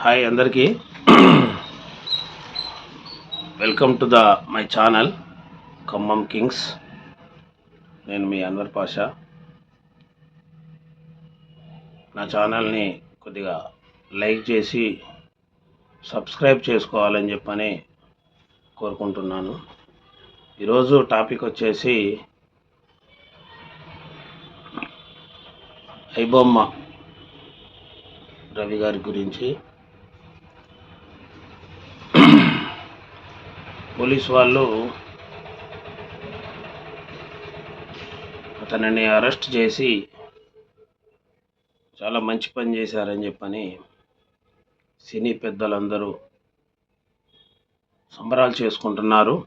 Hi అందరికీ. Welcome to the my channel Khammam kings నేను మీ అన్వర్ పాషా. నా ఛానల్ని కొద్దిగా లైక్ చేసి సబ్స్క్రైబ్ చేసుకోవాలని చెప్పని కోరుకుంటున్నాను. ఈరోజు టాపిక్ వచ్చేసి ఐబొమ్మ రవి గారి గురించి. పోలీస్ వాళ్ళు అతనిని అరెస్ట్ చేసి చాలా మంచి పని చేశారని చెప్పని సినీ పెద్దలందరూ సంబరాలు చేసుకుంటున్నారు.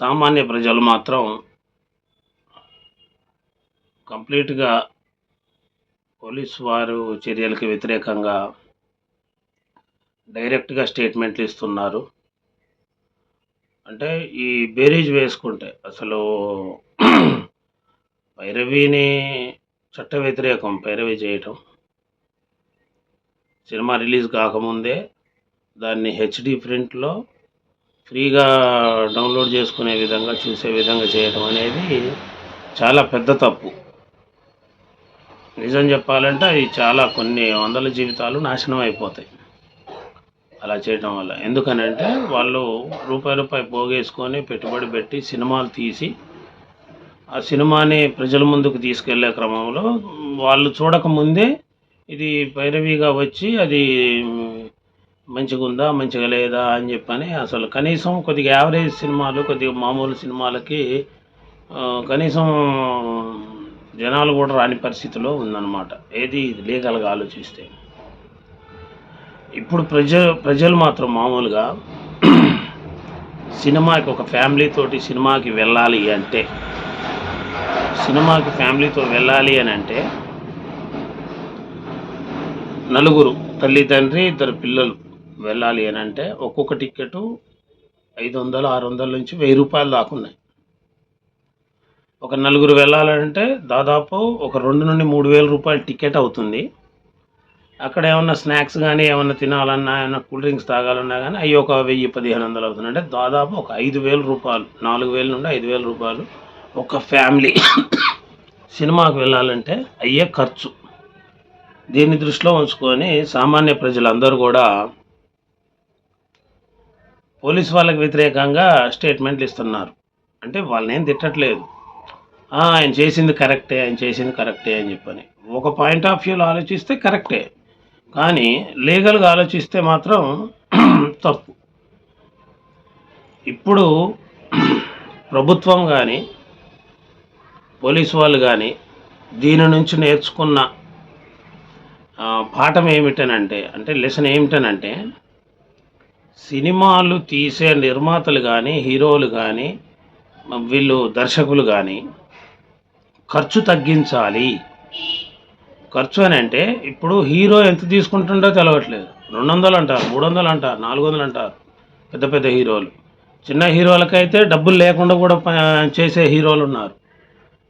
సామాన్య ప్రజలు మాత్రం కంప్లీట్గా పోలీసు వారు చర్యలకు వ్యతిరేకంగా డైరెక్ట్గా స్టేట్మెంట్లు ఇస్తున్నారు. అంటే ఈ బేరీజ్ వేసుకుంటే అసలు పైరవీని చట్ట వ్యతిరేకం పైరవి చేయటం. సినిమా రిలీజ్ కాకముందే దాన్ని హెచ్డి ప్రింట్లో ఫ్రీగా డౌన్లోడ్ చేసుకునే విధంగా చూసే విధంగా చేయటం అనేది చాలా పెద్ద తప్పు. నిజం చెప్పాలంటే అవి చాలా కొన్ని వందల జీవితాలు నాశనం అయిపోతాయి. అలా చేయటం వల్ల. ఎందుకనంటే వాళ్ళు రూపాయి రూపాయి పోగేసుకొని పెట్టుబడి పెట్టి సినిమాలు తీసి ఆ సినిమాని ప్రజల ముందుకు తీసుకెళ్ళే క్రమంలో వాళ్ళు చూడకముందే ఇది భైరవిగా వచ్చి అది మంచిగా ఉందా మంచిగా లేదా అని చెప్పని అసలు కనీసం కొద్దిగా యావరేజ్ సినిమాలు కొద్దిగా మామూలు సినిమాలకి కనీసం జనాలు కూడా రాని పరిస్థితిలో ఉందన్నమాట. ఏది ఇది లీగల్గా ఆలోచిస్తే. ఇప్పుడు ప్రజ ప్రజలు మాత్రం మామూలుగా సినిమాకి ఒక ఫ్యామిలీ తోటి సినిమాకి వెళ్ళాలి అంటే సినిమాకి ఫ్యామిలీతో వెళ్ళాలి అని అంటే నలుగురు తల్లి తండ్రి ఇద్దరు పిల్లలు వెళ్ళాలి అని అంటే ఒక్కొక్క టికెట్ ఐదు వందలు ఆరు వందల నుంచి వెయ్యి రూపాయలు దాకా ఉన్నాయి. ఒక నలుగురు వెళ్ళాలంటే దాదాపు ఒక రెండు నుండి మూడు వేల రూపాయల టికెట్ అవుతుంది. అక్కడ ఏమన్నా స్నాక్స్ కానీ ఏమన్నా తినాలన్నా ఏమన్నా కూల్ డ్రింక్స్ తాగాలన్నా కానీ అవి ఒక వెయ్యి పదిహేను వందలు అవుతుంది. అంటే దాదాపు ఒక ఐదు వేల రూపాయలు నాలుగు వేల నుండి ఐదు వేల రూపాయలు ఒక ఫ్యామిలీ సినిమాకు వెళ్ళాలంటే అయ్యే ఖర్చు. దీన్ని దృష్టిలో ఉంచుకొని సామాన్య ప్రజలందరూ కూడా పోలీస్ వాళ్ళకి వ్యతిరేకంగా స్టేట్మెంట్లు ఇస్తున్నారు. అంటే వాళ్ళని ఏం తిట్టట్లేదు ఆయన చేసింది కరెక్టే ఆయన చేసింది కరెక్టే అని చెప్పని. ఒక పాయింట్ ఆఫ్ వ్యూలో ఆలోచిస్తే కరెక్టే. కానీ లీగల్గా ఆలోచిస్తే మాత్రం తప్పు. ఇప్పుడు ప్రభుత్వం కానీ పోలీసు వాళ్ళు కానీ దీని నుంచి నేర్చుకున్న పాఠం ఏమిటనంటే అంటే లెసన్ ఏమిటనంటే సినిమాలు తీసే నిర్మాతలు కానీ హీరోలు కానీ వీళ్ళు దర్శకులు కానీ ఖర్చు తగ్గించాలి. ఖర్చు అని అంటే ఇప్పుడు హీరో ఎంత తీసుకుంటుండో తెలవట్లేదు. రెండు వందలు అంటారు మూడు వందలు అంటారు నాలుగు వందలు అంటారు పెద్ద పెద్ద హీరోలు. చిన్న హీరోలకైతే డబ్బులు లేకుండా కూడా ప- చేసే హీరోలు ఉన్నారు.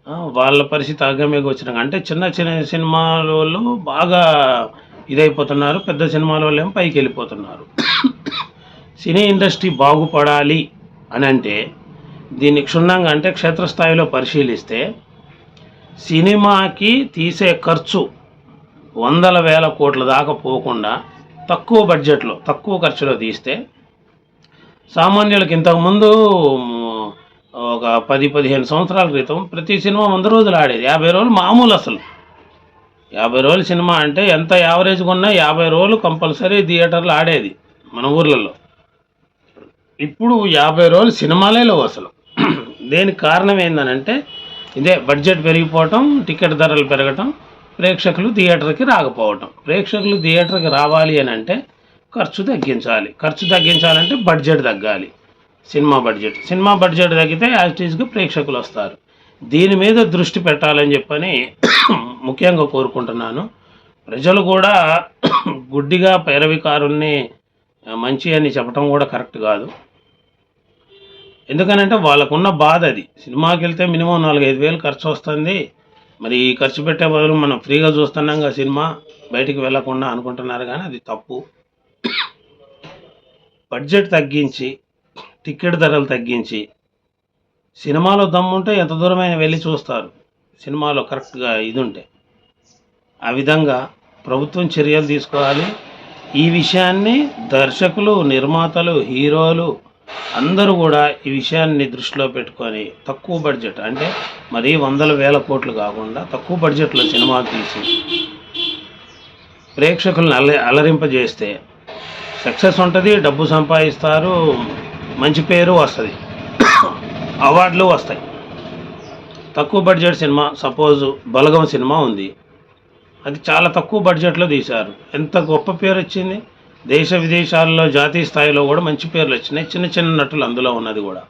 వాళ్ళ పరిస్థితి ఆగమేకి వచ్చినాక అంటే చిన్న చిన్న సినిమాల వాళ్ళు బాగా ఇదైపోతున్నారు పెద్ద సినిమాల వాళ్ళు ఏమో పైకి వెళ్ళిపోతున్నారు. సినీ ఇండస్ట్రీ బాగుపడాలి అని అంటే దీన్ని క్షుణ్ణంగా అంటే క్షేత్రస్థాయిలో పరిశీలిస్తే సినిమాకి తీసే ఖర్చు వందల వేల కోట్ల దాకా పోకుండా తక్కువ బడ్జెట్లో తక్కువ ఖర్చులో తీస్తే సామాన్యులకు ఇంతకుముందు ఒక పది పదిహేను సంవత్సరాల క్రితం ప్రతి సినిమా వంద రోజులు ఆడేది. యాభై రోజులు మామూలు అసలు. యాభై రోజులు సినిమా అంటే ఎంత యావరేజ్గా ఉన్నా యాభై రోజులు కంపల్సరీ థియేటర్లు ఆడేది మన ఊర్లలో. ఇప్పుడు యాభై రోజులు సినిమాలే లేవు అసలు. దేనికి కారణం ఏందనంటే ఇదే బడ్జెట్ పెరిగిపోవటం టికెట్ ధరలు పెరగటం ప్రేక్షకులు థియేటర్కి రాకపోవటం. ప్రేక్షకులు థియేటర్కి రావాలి అని అంటే ఖర్చు తగ్గించాలి. ఖర్చు తగ్గించాలంటే బడ్జెట్ తగ్గాలి. Cinema budget. సినిమా బడ్జెట్ తగ్గితే యాక్టివ్స్గా ప్రేక్షకులు వస్తారు. దీని మీద దృష్టి పెట్టాలని చెప్పని ముఖ్యంగా కోరుకుంటున్నాను. ప్రజలు కూడా గుడ్డిగా పైరవికారుల్ని మంచి అని చెప్పడం కూడా కరెక్ట్ కాదు. ఎందుకనంటే వాళ్ళకున్న బాధ అది. సినిమాకి వెళ్తే మినిమం నాలుగైదు వేలు ఖర్చు వస్తుంది. మరి ఈ ఖర్చు పెట్టే బదులు మనం ఫ్రీగా చూస్తున్నాం కదా సినిమా బయటికి వెళ్ళకుండా అనుకుంటున్నారు కానీ అది తప్పు. బడ్జెట్ తగ్గించి టికెట్ ధరలు తగ్గించి సినిమాలో దమ్ముంటే ఎంత దూరమైన వెళ్ళి చూస్తారు. సినిమాలో కరెక్ట్గా ఇది ఉంటే ఆ విధంగా ప్రభుత్వం చర్యలు తీసుకోవాలి. ఈ విషయాన్ని దర్శకులు నిర్మాతలు హీరోలు అందరూ కూడా ఈ విషయాన్ని దృష్టిలో పెట్టుకొని తక్కువ బడ్జెట్ అంటే మరీ వందల వేల కోట్లు కాకుండా తక్కువ బడ్జెట్లో సినిమా తీసి ప్రేక్షకులను అల అలరింపజేస్తే సక్సెస్ ఉంటుంది డబ్బు సంపాదిస్తారు మంచి పేరు వస్తుంది అవార్డులు వస్తాయి. తక్కువ budget cinema suppose Balagam cinema ఉంది అది చాలా తక్కువ బడ్జెట్లో తీశారు. ఎంత గొప్ప పేరు వచ్చింది? దేశ విదేశాల్లో జాతీయ స్థాయిలో కూడా మంచి పేర్లు వచ్చినాయి. చిన్న చిన్న నటులు అందులో ఉన్నది కూడా.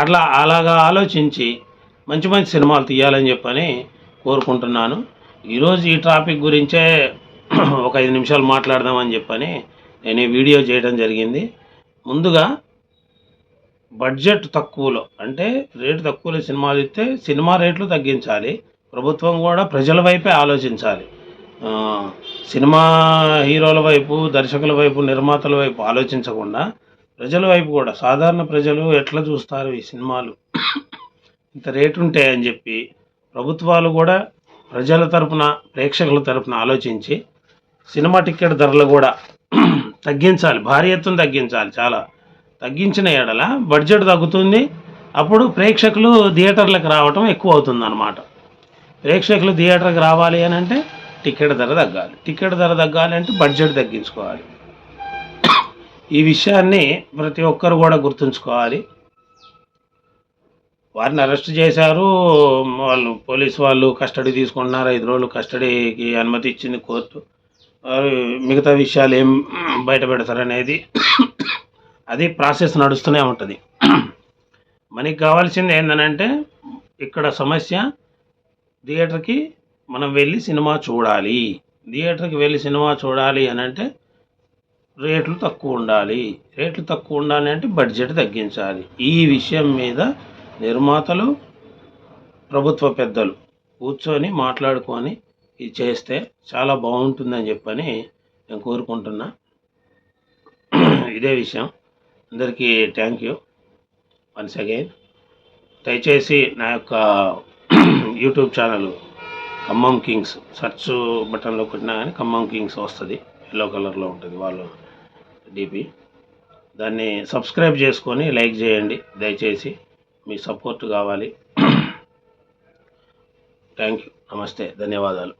అట్లా అలాగా ఆలోచించి మంచి మంచి సినిమాలు తీయాలని చెప్పని కోరుకుంటున్నాను. ఈరోజు ఈ టాపిక్ గురించే ఒక ఐదు నిమిషాలు మాట్లాడదామని చెప్పని నేను ఈ వీడియో చేయడం జరిగింది. ముందుగా బడ్జెట్ తక్కువలో అంటే రేటు తక్కువలో సినిమాలు ఇస్తే సినిమా రేట్లు తగ్గించాలి. ప్రభుత్వం కూడా ప్రజల వైపే ఆలోచించాలి. సినిమా హీరోల వైపు దర్శకుల వైపు నిర్మాతల వైపు ఆలోచించకుండా ప్రజల వైపు కూడా సాధారణ ప్రజలు ఎట్లా చూస్తారు ఈ సినిమాలు? ఇంత రేటు ఉంటాయని చెప్పి ప్రభుత్వాలు కూడా ప్రజల తరపున ప్రేక్షకుల తరపున ఆలోచించి సినిమా టికెట్ ధరలు కూడా తగ్గించాలి. భారీ ఎత్తున తగ్గించాలి చాలా. తగ్గించిన ఏడల బడ్జెట్ తగ్గుతుంది. అప్పుడు ప్రేక్షకులు థియేటర్లకు రావటం ఎక్కువ అవుతుంది అన్నమాట ప్రేక్షకులు థియేటర్కి రావాలి అని అంటే టికెట్ ధర తగ్గాలి. టికెట్ ధర తగ్గాలి అంటే బడ్జెట్ తగ్గించుకోవాలి. ఈ విషయాన్ని ప్రతి ఒక్కరు కూడా గుర్తుంచుకోవాలి. వారిని అరెస్ట్ చేశారు. వాళ్ళు పోలీస్ వాళ్ళు కస్టడీ తీసుకుంటున్నారు. ఐదు రోజులు కస్టడీకి అనుమతి ఇచ్చింది కోర్టు. మిగతా విషయాలు ఏం బయట పెడతారనేది అది ప్రాసెస్ నడుస్తూనే ఉంటుంది. మనకి కావాల్సింది ఏంటనంటే ఇక్కడ సమస్య థియేటర్కి మనం వెళ్ళి సినిమా చూడాలి. థియేటర్కి వెళ్ళి సినిమా చూడాలి అని అంటే రేట్లు తక్కువ ఉండాలి. రేట్లు తక్కువ ఉండాలి అంటే బడ్జెట్ తగ్గించాలి. ఈ విషయం మీద నిర్మాతలు ప్రభుత్వ పెద్దలు కూర్చొని మాట్లాడుకొని ఇది చేస్తే చాలా బాగుంటుందని చెప్పని నేను కోరుకుంటున్నా. ఇదే విషయం. అందరికీ థ్యాంక్ యూ వన్స్ అగైన్. దయచేసి నా యొక్క YouTube channel Khammam kings. Search బటన్లో కొట్టినా కానీ ఖమ్మం కింగ్స్ వస్తుంది. ఎల్లో కలర్లో ఉంటుంది వాళ్ళు డిపి దాన్ని సబ్స్క్రైబ్ చేసుకొని లైక్ చేయండి. దయచేసి మీ సపోర్ట్ కావాలి. Thank you. నమస్తే. ధన్యవాదాలు.